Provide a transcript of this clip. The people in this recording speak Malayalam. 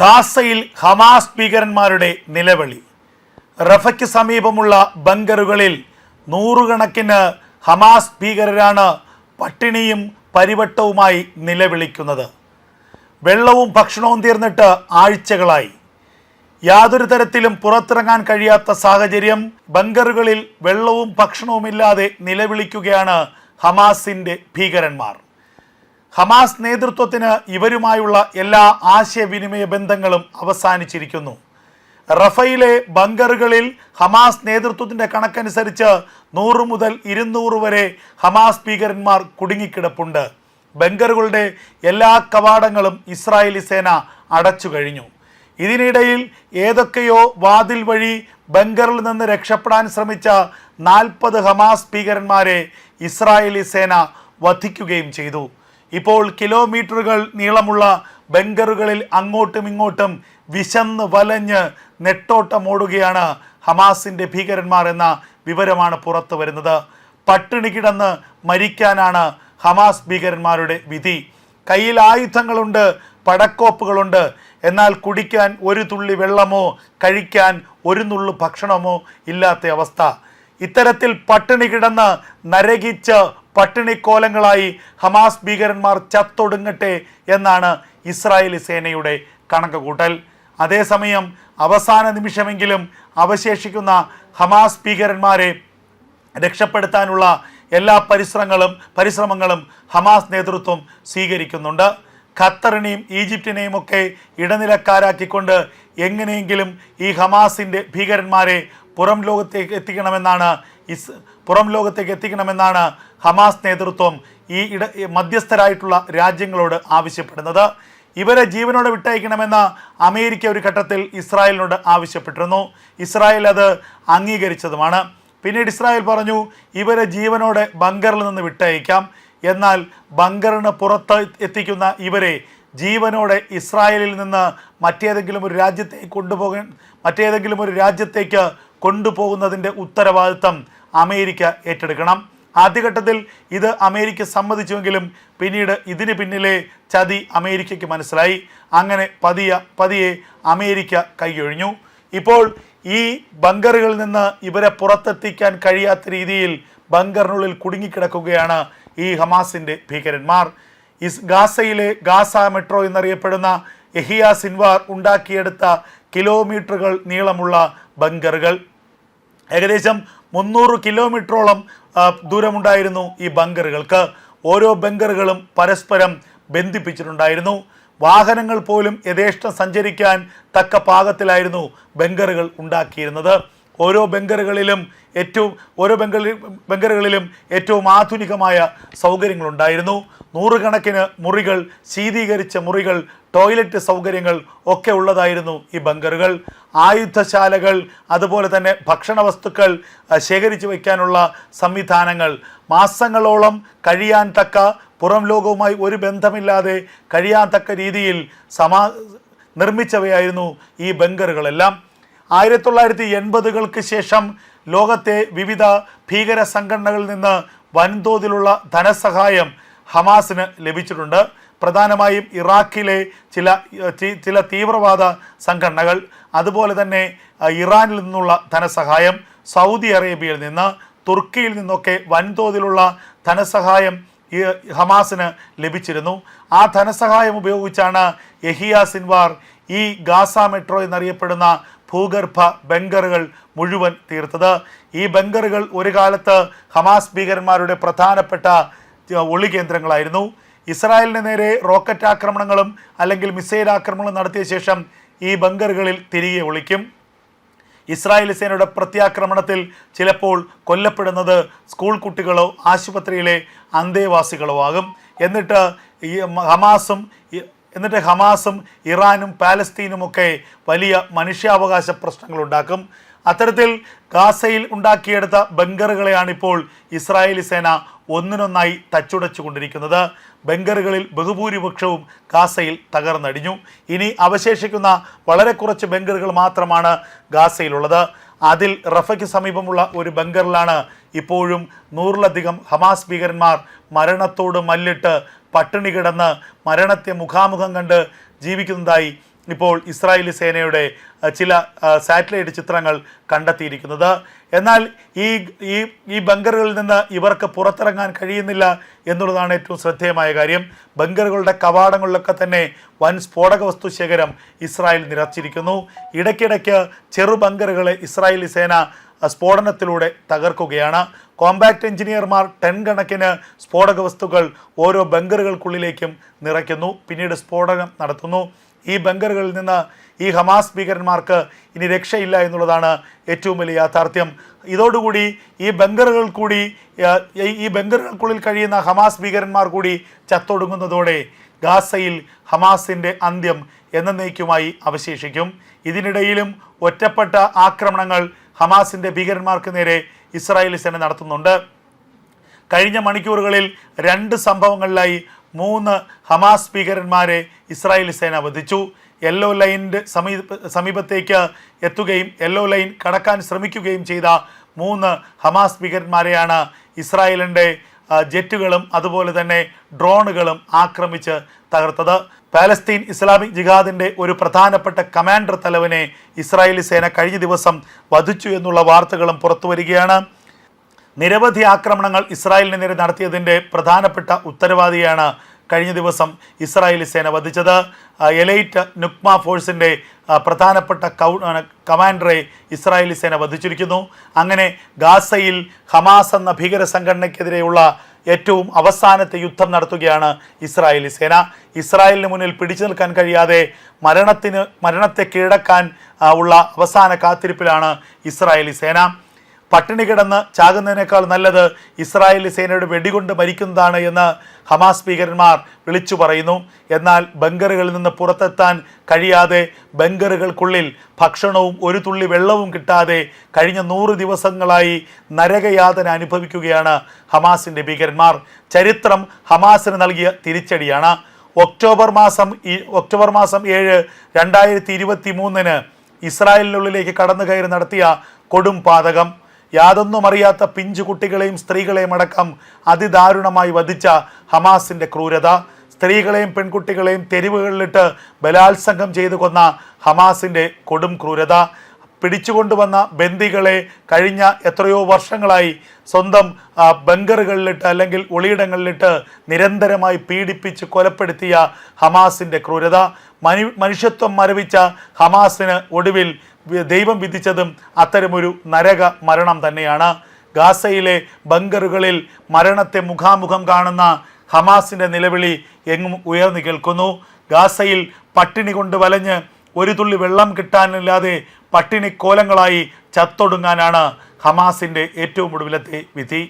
ഗാസയിൽ ഹമാസ് ഭീകരന്മാരുടെ നിലവിളി. റഫയ്ക്ക് സമീപമുള്ള ബങ്കറുകളിൽ നൂറുകണക്കിന് ഹമാസ് ഭീകരരാണ് പട്ടിണിയും പരിവട്ടവുമായി നിലവിളിക്കുന്നത്. വെള്ളവും ഭക്ഷണവും തീർന്നിട്ട് ആഴ്ചകളായി. യാതൊരു തരത്തിലും പുറത്തിറങ്ങാൻ കഴിയാത്ത സാഹചര്യം ബങ്കറുകളിൽ വെള്ളവും ഭക്ഷണവുമില്ലാതെ നിലവിളിക്കുകയാണ് ഹമാസിന്റെ ഭീകരന്മാർ. ഹമാസ് നേതൃത്വത്തിന് ഇവരുമായുള്ള എല്ലാ ആശയവിനിമയ ബന്ധങ്ങളും അവസാനിച്ചിരിക്കുന്നു. റഫയിലെ ബങ്കറുകളിൽ ഹമാസ് നേതൃത്വത്തിന്റെ കണക്കനുസരിച്ച് നൂറ് മുതൽ ഇരുന്നൂറ് വരെ ഹമാസ് ഭീകരന്മാർ കുടുങ്ങിക്കിടപ്പുണ്ട്. ബങ്കറുകളുടെ എല്ലാ കവാടങ്ങളും ഇസ്രായേലി സേന അടച്ചു കഴിഞ്ഞു. ഇതിനിടയിൽ ഏതൊക്കെയോ വാതിൽ വഴി ബങ്കറിൽ നിന്ന് രക്ഷപ്പെടാൻ ശ്രമിച്ച നാൽപ്പത് ഹമാസ് ഭീകരന്മാരെ ഇസ്രായേലി സേന വധിക്കുകയും ചെയ്തു. ഇപ്പോൾ കിലോമീറ്ററുകൾ നീളമുള്ള ബങ്കറുകളിൽ അങ്ങോട്ടും ഇങ്ങോട്ടും വിശന്ന് വലഞ്ഞ് നെട്ടോട്ടമോടുകയാണ് ഹമാസിന്റെ ഭീകരന്മാർ എന്ന വിവരമാണ് പുറത്തു വരുന്നത്. പട്ടിണി കിടന്ന് മരിക്കാനാണ് ഹമാസ് ഭീകരന്മാരുടെ വിധി. കയ്യിൽ ആയുധങ്ങളുണ്ട് പടക്കോപ്പുകളുണ്ട്. എന്നാൽ കുടിക്കാൻ ഒരു തുള്ളി വെള്ളമോ കഴിക്കാൻ ഒരു നുള്ളു ഭക്ഷണമോ ഇല്ലാത്ത അവസ്ഥ. ഇത്തരത്തിൽ പട്ടിണി കിടന്ന് നരകിച്ച് പട്ടിണിക്കോലങ്ങളായി ഹമാസ് ഭീകരന്മാർ ചത്തൊടുങ്ങട്ടെ എന്നാണ് ഇസ്രായേലി സേനയുടെ കണക്കുകൂട്ടൽ. അതേസമയം അവസാന നിമിഷമെങ്കിലും അവശേഷിക്കുന്ന ഹമാസ് ഭീകരന്മാരെ രക്ഷപ്പെടുത്താനുള്ള എല്ലാ പരിശ്രമങ്ങളും പരിശ്രമങ്ങളും ഹമാസ് നേതൃത്വം സ്വീകരിക്കുന്നുണ്ട്. ഖത്തറിനെയും ഈജിപ്തിനെയും ഒക്കെ ഇടനിലക്കാരാക്കിക്കൊണ്ട് എങ്ങനെയെങ്കിലും ഈ ഹമാസിന്റെ ഭീകരന്മാരെ പുറം ലോകത്തേക്ക് എത്തിക്കണമെന്നാണ് ഇസ് പുറം ലോകത്തേക്ക് എത്തിക്കണമെന്നാണ് ഹമാസ് നേതൃത്വം ഈ ഇട മധ്യസ്ഥരായിട്ടുള്ള രാജ്യങ്ങളോട് ആവശ്യപ്പെടുന്നത്. ഇവരെ ജീവനോടെ വിട്ടയക്കണമെന്ന് അമേരിക്ക ഒരു ഘട്ടത്തിൽ ഇസ്രായേലിനോട് ആവശ്യപ്പെട്ടിരുന്നു. ഇസ്രായേൽ അത് അംഗീകരിച്ചതുമാണ്. പിന്നീട് ഇസ്രായേൽ പറഞ്ഞു ഇവരെ ജീവനോടെ ബങ്കറിൽ നിന്ന് വിട്ടയക്കാം. എന്നാൽ ബങ്കറിന് പുറത്ത് എത്തിക്കുന്ന ഇവരെ ജീവനോടെ ഇസ്രായേലിൽ നിന്ന് മറ്റേതെങ്കിലും ഒരു രാജ്യത്തേക്ക് കൊണ്ടുപോകാൻ മറ്റേതെങ്കിലും ഒരു രാജ്യത്തേക്ക് കൊണ്ടുപോകുന്നതിന്റെ ഉത്തരവാദിത്തം അമേരിക്ക ഏറ്റെടുക്കണം. ആദ്യഘട്ടത്തിൽ ഇത് അമേരിക്ക സമ്മതിച്ചുവെങ്കിലും പിന്നീട് ഇതിന് പിന്നിലെ ചതി അമേരിക്കയ്ക്ക് മനസ്സിലായി. അങ്ങനെ പതിയ പതിയെ അമേരിക്ക കൈയൊഴിഞ്ഞു. ഇപ്പോൾ ഈ ബങ്കറുകളിൽ നിന്ന് ഇവരെ പുറത്തെത്തിക്കാൻ കഴിയാത്ത രീതിയിൽ ബങ്കറിനുള്ളിൽ കുടുങ്ങിക്കിടക്കുകയാണ് ഈ ഹമാസിന്റെ ഭീകരന്മാർ. ഇസ് ഗാസയിലെ ഗാസ മെട്രോ എന്നറിയപ്പെടുന്ന എഹിയ സിൻവാർ ഉണ്ടാക്കിയെടുത്ത കിലോമീറ്ററുകൾ നീളമുള്ള ബങ്കറുകൾ. ഏകദേശം മുന്നൂറ് കിലോമീറ്ററോളം ദൂരമുണ്ടായിരുന്നു ഈ ബങ്കറുകൾക്ക്. ഓരോ ബങ്കറുകളും പരസ്പരം ബന്ധിപ്പിച്ചിട്ടുണ്ടായിരുന്നു. വാഹനങ്ങൾ പോലും യഥേഷ്ടം സഞ്ചരിക്കാൻ തക്ക പാകത്തിലായിരുന്നു ബങ്കറുകൾ ഉണ്ടാക്കിയിരുന്നത്. ഓരോ ബങ്കറുകളിലും ഏറ്റവും ഓരോ ബംഗളി ബങ്കറുകളിലും ഏറ്റവും ആധുനികമായ സൗകര്യങ്ങളുണ്ടായിരുന്നു. നൂറുകണക്കിന് മുറികൾ ശീതീകരിച്ച മുറികൾ ടോയ്ലറ്റ് സൗകര്യങ്ങൾ ഒക്കെ ഉള്ളതായിരുന്നു ഈ ബങ്കറുകൾ ആയുധശാലകൾ അതുപോലെ തന്നെ ഭക്ഷണ വസ്തുക്കൾ ശേഖരിച്ചു വയ്ക്കാനുള്ള സംവിധാനങ്ങൾ. മാസങ്ങളോളം കഴിയാൻ തക്ക പുറം ലോകവുമായി ഒരു ബന്ധമില്ലാതെ കഴിയാൻ തക്ക രീതിയിൽ സമാ നിർമ്മിച്ചവയായിരുന്നു ഈ ബങ്കറുകളെല്ലാം ആയിരത്തി തൊള്ളായിരത്തി എൺപതുകൾക്ക് ശേഷം ലോകത്തെ വിവിധ ഭീകര സംഘടനകളിൽ നിന്ന് വൻതോതിലുള്ള ധനസഹായം ഹമാസിന് ലഭിച്ചിട്ടുണ്ട്. പ്രധാനമായും ഇറാഖിലെ ചില ചില തീവ്രവാദ സംഘടനകൾ അതുപോലെ തന്നെ ഇറാനിൽ നിന്നുള്ള ധനസഹായം സൗദി അറേബ്യയിൽ നിന്ന് തുർക്കിയിൽ നിന്നൊക്കെ വൻതോതിലുള്ള ധനസഹായം ഈ ഹമാസിന് ലഭിച്ചിരുന്നു. ആ ധനസഹായം ഉപയോഗിച്ചാണ് യഹിയ സിൻവാർ ഈ ഗാസ മെട്രോ എന്നറിയപ്പെടുന്ന ഭൂഗർഭ ബങ്കറുകൾ മുഴുവൻ തീർത്തത്. ഈ ബങ്കറുകൾ ഒരു കാലത്ത് ഹമാസ് ഭീകരന്മാരുടെ പ്രധാനപ്പെട്ട ഒളി കേന്ദ്രങ്ങളായിരുന്നു ഇസ്രായേലിന് നേരെ റോക്കറ്റ് ആക്രമണങ്ങളും അല്ലെങ്കിൽ മിസൈൽ ആക്രമണങ്ങളും നടത്തിയ ശേഷം ഈ ബങ്കറുകളിൽ തിരികെ ഒളിക്കും. ഇസ്രായേൽ സേനയുടെ പ്രത്യാക്രമണത്തിൽ ചിലപ്പോൾ കൊല്ലപ്പെടുന്നത് സ്കൂൾ കുട്ടികളോ ആശുപത്രിയിലെ അന്തേവാസികളോ ആകും. എന്നിട്ട് ഈ ഹമാസും എന്നിട്ട് ഹമാസും ഇറാനും പാലസ്തീനുമൊക്കെ വലിയ മനുഷ്യാവകാശ പ്രശ്നങ്ങൾ ഉണ്ടാക്കും അത്തരത്തിൽ ഗാസയിൽ ഉണ്ടാക്കിയെടുത്ത ബങ്കറുകളെയാണ് ഇപ്പോൾ ഇസ്രായേലി സേന ഒന്നിനൊന്നായി തച്ചുടച്ചുകൊണ്ടിരിക്കുന്നത്. ബങ്കറുകളിൽ ബഹുഭൂരിപക്ഷവും ഗാസയിൽ തകർന്നടിഞ്ഞു. ഇനി അവശേഷിക്കുന്ന വളരെ കുറച്ച് ബങ്കറുകൾ മാത്രമാണ് ഗാസയിലുള്ളത്. അതിൽ റഫയ്ക്ക് സമീപമുള്ള ഒരു ബങ്കറിലാണ് ഇപ്പോഴും നൂറിലധികം ഹമാസ് ഭീകരന്മാർ മരണത്തോട് മല്ലിട്ട് പട്ടിണി കിടന്ന് മരണത്തെ മുഖാമുഖം കണ്ട് ജീവിക്കുന്നതായി ഇപ്പോൾ ഇസ്രായേലി സേനയുടെ ചില സാറ്റലൈറ്റ് ചിത്രങ്ങൾ കണ്ടെത്തിയിരിക്കുന്നത്. എന്നാൽ ഈ ഈ ഈ ബങ്കറുകളിൽ നിന്ന് ഇവർക്ക് പുറത്തിറങ്ങാൻ കഴിയുന്നില്ല എന്നുള്ളതാണ് ഏറ്റവും ശ്രദ്ധേയമായ കാര്യം. ബങ്കറുകളുടെ കവാടങ്ങളിലൊക്കെ തന്നെ വൻ സ്ഫോടക വസ്തു ശേഖരം ഇസ്രായേൽ നിറച്ചിരിക്കുന്നു. ഇടയ്ക്കിടയ്ക്ക് ചെറു ബങ്കറുകളെ ഇസ്രായേലി സേന സ്ഫോടനത്തിലൂടെ തകർക്കുകയാണ്. കോമ്പാക്ട് എഞ്ചിനീയർമാർ ടൺ കണക്കിന് സ്ഫോടക വസ്തുക്കൾ ഓരോ ബങ്കറുകൾക്കുള്ളിലേക്കും നിറയ്ക്കുന്നു. പിന്നീട് സ്ഫോടനം നടത്തുന്നു. ഈ ബങ്കറുകളിൽ നിന്ന് ഈ ഹമാസ് ഭീകരന്മാർക്ക് ഇനി രക്ഷയില്ല എന്നുള്ളതാണ് ഏറ്റവും വലിയ യാഥാർത്ഥ്യം. ഇതോടുകൂടി ഈ ബങ്കറുകൾ കൂടി ഈ- ഈ ബങ്കറുകൾക്കുള്ളിൽ കഴിയുന്ന ഹമാസ് ഭീകരന്മാർ കൂടി ചത്തൊടുങ്ങുന്നതോടെ ഗാസയിൽ ഹമാസിന്റെ അന്ത്യം എന്നേക്കുമായി അവശേഷിക്കും. ഇതിനിടയിലും ഒറ്റപ്പെട്ട ആക്രമണങ്ങൾ ഹമാസിന്റെ ഭീകരന്മാർക്ക് നേരെ ഇസ്രായേലി സേന നടത്തുന്നുണ്ട്. കഴിഞ്ഞ മണിക്കൂറുകളിൽ രണ്ട് സംഭവങ്ങളിലായി മൂന്ന് ഹമാസ് ഭീകരന്മാരെ ഇസ്രായേലി സേന വധിച്ചു. യെല്ലോ ലൈനിന്റെ സമീപ സമീപത്തേക്ക് എത്തുകയും യെല്ലോ ലൈൻ കടക്കാൻ ശ്രമിക്കുകയും ചെയ്ത മൂന്ന് ഹമാസ് ഭീകരന്മാരെയാണ് ഇസ്രായേലിന്റെ ജെറ്റുകളും അതുപോലെ തന്നെ ഡ്രോണുകളും ആക്രമിച്ച് തകർത്തത്. പാലസ്തീൻ ഇസ്ലാമിക് ജിഹാദിന്റെ ഒരു പ്രധാനപ്പെട്ട കമാൻഡർ തലവനെ ഇസ്രായേലി സേന കഴിഞ്ഞ ദിവസം വധിച്ചു എന്നുള്ള വാർത്തകളും പുറത്തു വരികയാണ്. നിരവധി ആക്രമണങ്ങൾ ഇസ്രായേലിന് നേരെ നടത്തിയതിന്റെ പ്രധാനപ്പെട്ട ഉത്തരവാദിയാണ് കഴിഞ്ഞ ദിവസം ഇസ്രായേലി സേന വധിച്ചത്. എലൈറ്റ് നുക്മ ഫോഴ്സിന്റെ പ്രധാനപ്പെട്ട കൗ കമാൻഡറെ ഇസ്രായേലി സേന വധിച്ചിരിക്കുന്നു. അങ്ങനെ ഗാസയിൽ ഹമാസ് എന്ന ഭീകര സംഘടനയ്ക്കെതിരെയുള്ള ഏറ്റവും അവസാനത്തെ യുദ്ധം നടത്തുകയാണ് ഇസ്രായേലി സേന. ഇസ്രായേലിന് മുന്നിൽ പിടിച്ചു നിൽക്കാൻ കഴിയാതെ മരണത്തിന് മരണത്തെ കീഴടക്കാൻ ഉള്ള അവസാന കാത്തിരിപ്പിലാണ് ഇസ്രായേലി സേന. പട്ടിണി കിടന്ന് ചാകുന്നതിനേക്കാൾ നല്ലത് ഇസ്രായേലി സേനയുടെ വെടികൊണ്ട് മരിക്കുന്നതാണ് എന്ന് ഹമാസ് ഭീകരന്മാർ വിളിച്ചു പറയുന്നു. എന്നാൽ ബങ്കറുകളിൽ നിന്ന് പുറത്തെത്താൻ കഴിയാതെ ബങ്കറുകൾക്കുള്ളിൽ ഭക്ഷണവും ഒരു തുള്ളി വെള്ളവും കിട്ടാതെ കഴിഞ്ഞ നൂറ് ദിവസങ്ങളായി നരകയാതന അനുഭവിക്കുകയാണ് ഹമാസിന്റെ ഭീകരന്മാർ. ചരിത്രം ഹമാസിന് നൽകിയ തിരിച്ചടിയാണ്. ഒക്ടോബർ മാസം ഒക്ടോബർ മാസം ഏഴ് രണ്ടായിരത്തി ഇരുപത്തി മൂന്നിന് ഇസ്രായേലിനുള്ളിലേക്ക് കടന്നു കയറി നടത്തിയ കൊടും പാതകം യാതൊന്നും അറിയാത്ത പിഞ്ചു കുട്ടികളെയും സ്ത്രീകളെയും അടക്കം അതിദാരുണമായി വധിച്ച ഹമാസിന്റെ ക്രൂരത. സ്ത്രീകളെയും പെൺകുട്ടികളെയും തെരുവുകളിലിട്ട് ബലാത്സംഗം ചെയ്തു കൊന്ന ഹമാസിന്റെ കൊടും ക്രൂരത. പിടിച്ചുകൊണ്ടുവന്ന ബന്ദികളെ കഴിഞ്ഞ എത്രയോ വർഷങ്ങളായി സ്വന്തം ബങ്കറുകളിലിട്ട് അല്ലെങ്കിൽ ഒളിയിടങ്ങളിലിട്ട് നിരന്തരമായി പീഡിപ്പിച്ച് കൊലപ്പെടുത്തിയ ഹമാസിന്റെ ക്രൂരത. മനു മനുഷ്യത്വം മരവിച്ച ഹമാസിന് ഒടുവിൽ ദൈവം വിധിച്ചതും അത്തരമൊരു നരക മരണം തന്നെയാണ്. ഗാസയിലെ ബങ്കറുകളിൽ മരണത്തെ മുഖാമുഖം കാണുന്ന ഹമാസിന്റെ നിലവിളി എങ്ങും ഉയർന്നു കേൾക്കുന്നു. ഗാസയിൽ പട്ടിണി കൊണ്ട് വലഞ്ഞ് ഒരു തുള്ളി വെള്ളം കിട്ടാനില്ലാതെ പട്ടിണി കോലങ്ങളായി ചത്തൊടുങ്ങാനാണ് ഹമാസിന്റെ ഏറ്റവും ഒടുവിലത്തെ വിധി.